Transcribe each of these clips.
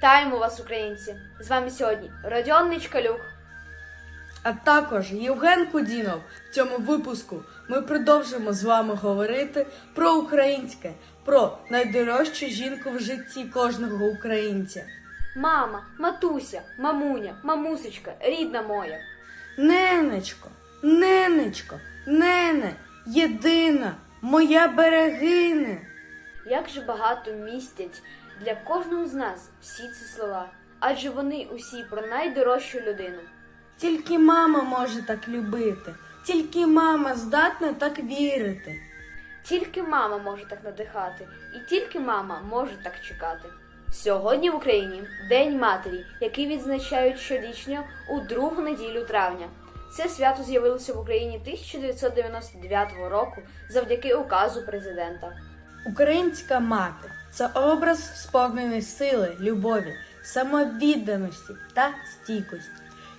Вітаємо вас, українці! З вами сьогодні Родіон Ничкалюк. А також Євген Кудінов. В цьому випуску ми продовжимо з вами говорити про українське, про найдорожчу жінку в житті кожного українця. Мама, матуся, мамуня, мамусечка, рідна моя. Ненечко, ненечко, нене, єдина, моя берегине. Як же багато містять для кожного з нас всі ці слова, адже вони усі про найдорожчу людину. Тільки мама може так любити, тільки мама здатна так вірити. Тільки мама може так надихати, і тільки мама може так чекати. Сьогодні в Україні День матері, який відзначають щорічно у другу неділю травня. Це свято з'явилося в Україні 1999 року завдяки указу президента. Українська мати це образ сповнений сили, любові, самовідданості та стійкості.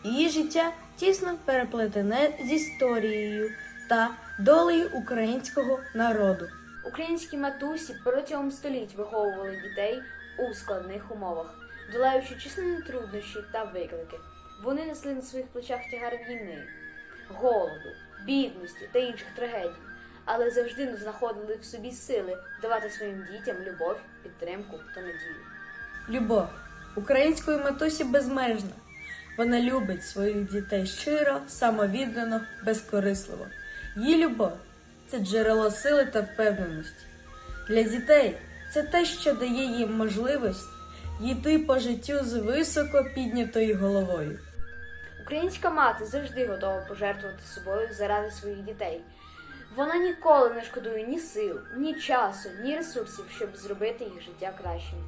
Її життя тісно переплетене з історією та долею українського народу. Українські матусі протягом століть виховували дітей у складних умовах, долаючи численні труднощі та виклики. Вони несли на своїх плечах тягар війни, голоду, бідності та інших трагедій, але завжди знаходили в собі сили давати своїм дітям любов, підтримку та надію. Любов української матусі безмежна. Вона любить своїх дітей щиро, самовіддано, безкорисливо. Її любов це джерело сили та впевненості. Для дітей це те, що дає їм можливість йти по життю з високо піднятою головою. Українська мати завжди готова пожертвувати собою заради своїх дітей. Вона ніколи не шкодує ні сил, ні часу, ні ресурсів, щоб зробити їх життя кращим.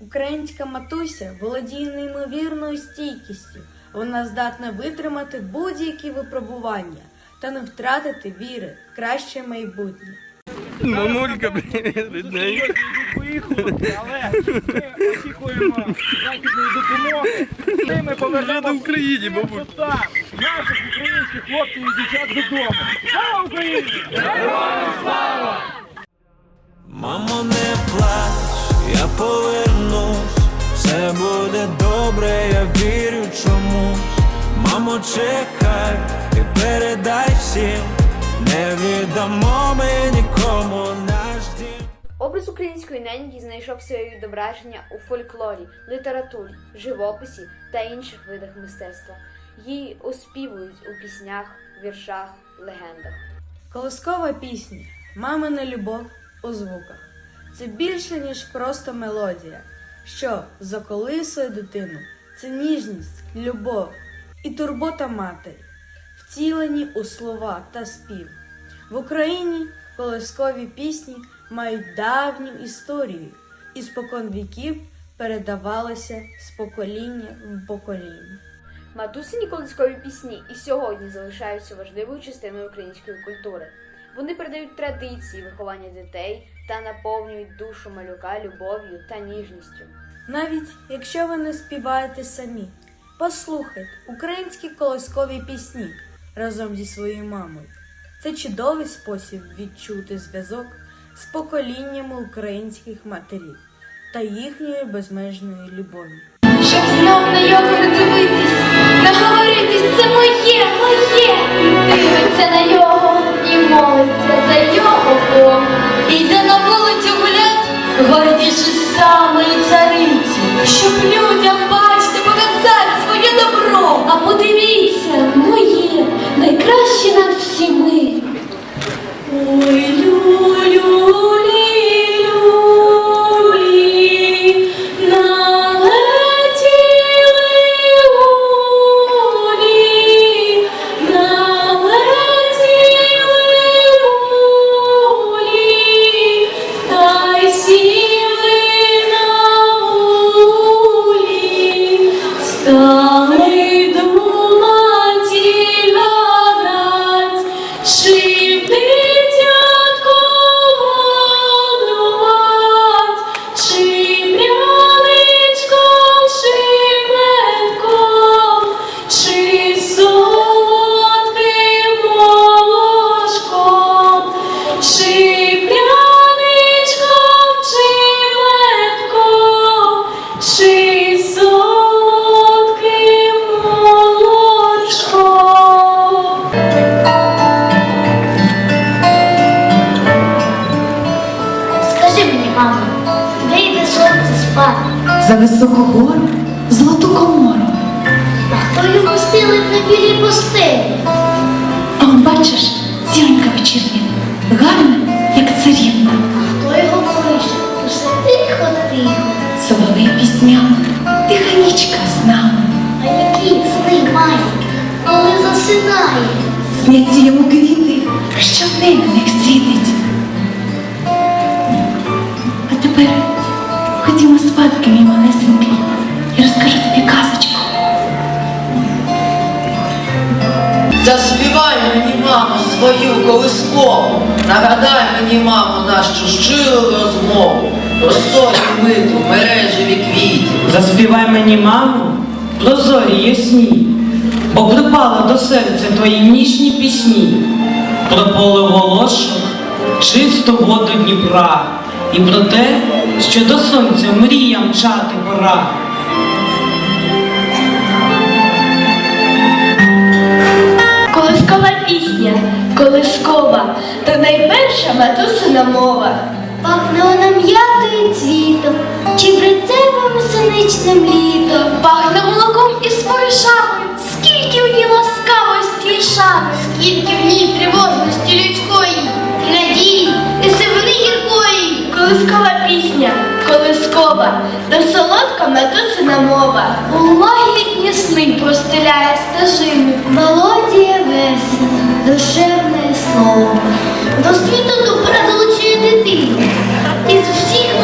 Українська матуся володіє неймовірною стійкістю. Вона здатна витримати будь-які випробування та не втратити віри в краще майбутнє. Мамулька, привіт, Поїхали, але ми очікуємо західної допомоги. І ми Вже повернемо на Україні, всіх наших українських хлопців і дівчат додому. Слава Україні! Мамо, не плач, я повернусь, все буде добре, я вірю чомусь. Мамо, чекай і передай всім, не віддамо ми нікому. Образ української неньки знайшов своє відображення у фольклорі, літературі, живописі та інших видах мистецтва. Її оспівують у піснях, віршах, легендах. Колискова пісня Мамина любов у звуках. Це більше, ніж просто мелодія, що заколисує дитину. Це ніжність, любов і турбота матері, втілені у слова та спів. В Україні колискові пісні мають давню історію і спокон віків передавалися з покоління в покоління. Матусині колискові пісні і сьогодні залишаються важливою частиною української культури. Вони передають традиції виховання дітей та наповнюють душу малюка любов'ю та ніжністю. Навіть якщо ви не співаєте самі, послухайте українські колискові пісні разом зі своєю мамою. Це чудовий спосіб відчути зв'язок з поколіннями українських матерів та їхньої безмежної любові. Щоб знов на його не дивитись, наговоритись, це моє. Високу гору, золоту комору. А хто його стелить на білій постелі? А он бачиш, зіронька вечірня, гарна, як царівна, Хто його колише? Усе тихо, тихо. соловей піснями, тиха нічка з нами. А які сни має, коли засинає? Сняться йому квіти, що день свою колискову. Нагадай мені, мамо, нашу щиру розмову. Про солі миту, мережеві квітів. Заспівай мені, мамо, про зорі ясні, бо припали до серця твої ніжні пісні, про поле волошок, чисту воду Дніпра, і про те, що до сонця мрія мчати пора. Найперша матусина мова. Пахне вона м'ятою цвітом, чи брецевим сонячним літом. Пахне молоком і споришами, скільки в ній ласкавості і шани, скільки в ній тривожності людської, і надії, і сивини гіркої. Колискова пісня, колискова, то солодка матусина мова. У лагідні сни простеляє стежину. Мелодія весен, душевне слово. До світу добра долучує дитину? Із всіх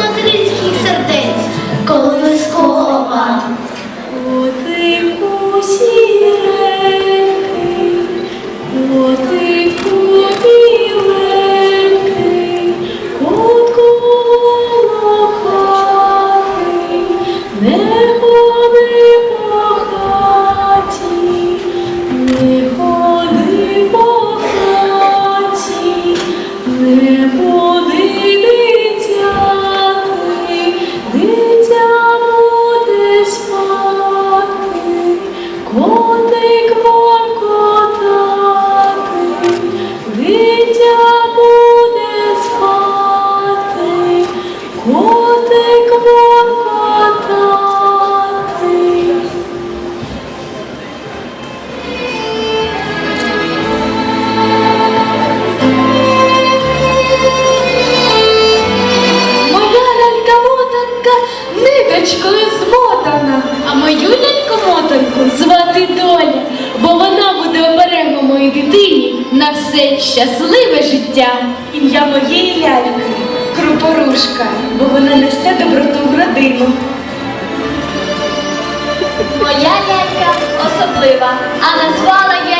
ниточкою змотана, а мою ляльку-мотанку звати Доля, бо вона буде оберегом моїй дитині на все щасливе життя. Ім'я моєї ляльки Крупорушка, бо вона несе доброту в родину. Моя лялька особлива, а назвала я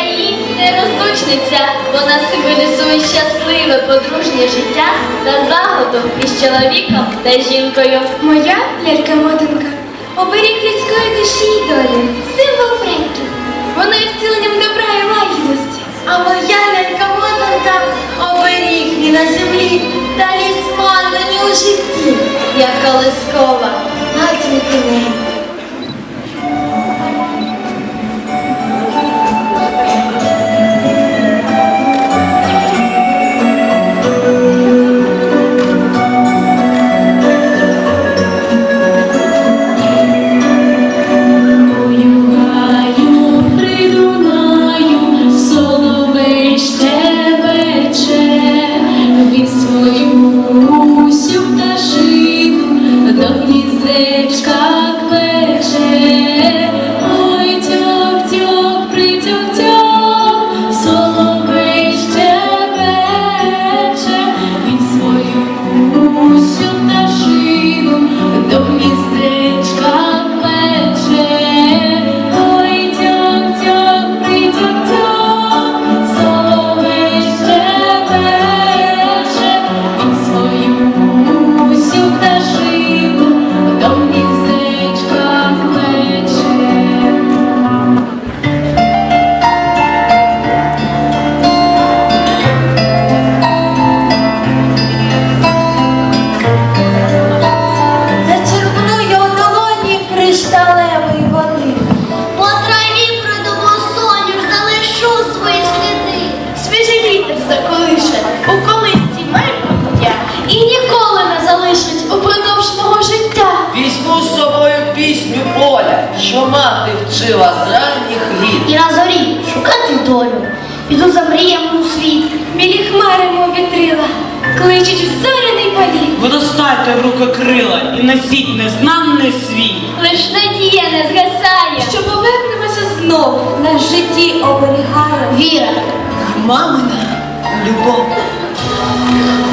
її нерозлучниця. Вона символізує щасливе подружнє життя та загоду із чоловіком та жінкою. Моя лялька-мотанка оберіг людської душі й долі, символ предків. Вона є втіленням добра і лагідності. А моя лялька-мотанка оберіг і на землі, талісман мені у житті, як колискова, матінки неї. у колисці майбуття і ніколи не залишить упродовж мого життя. Візьму з собою пісню Оля, що мати вчила з ранніх літ. І на зорі шукати долю. Піду за мріями у світ. Білі хмари мов вітрила, кличуть в зоряний політ. руки крила і носіть незнанний світ. Лиш надія не згасає, що повернемося знов, на житті оберігає. Віра. Мамина любов.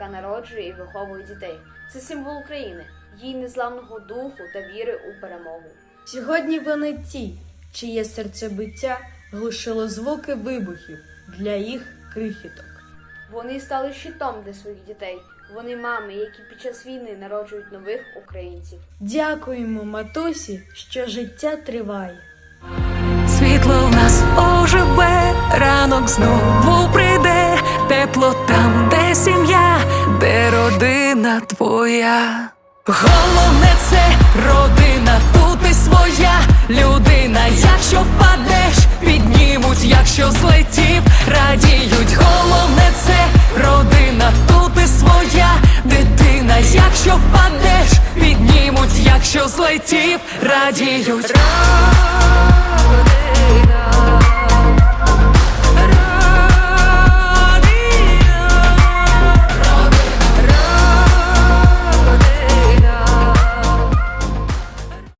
Яка народжує і виховує дітей. Це символ України, її незламного духу та віри у перемогу. Сьогодні вони ті, чиє серцебиття глушило звуки вибухів для їх крихіток. Вони стали щитом для своїх дітей. Вони мами, які під час війни народжують нових українців. Дякуємо матусі, що життя триває. Світло в нас оживе, ранок знову прийде, тепло там, де сім'я, де родина твоя. Головне це родина, тут і своя людина. Якщо впадеш, піднімуть, якщо злетів, радіють. Головне це родина, тут і своя дитина. Якщо впадеш, піднімуть, якщо злетів, радіють.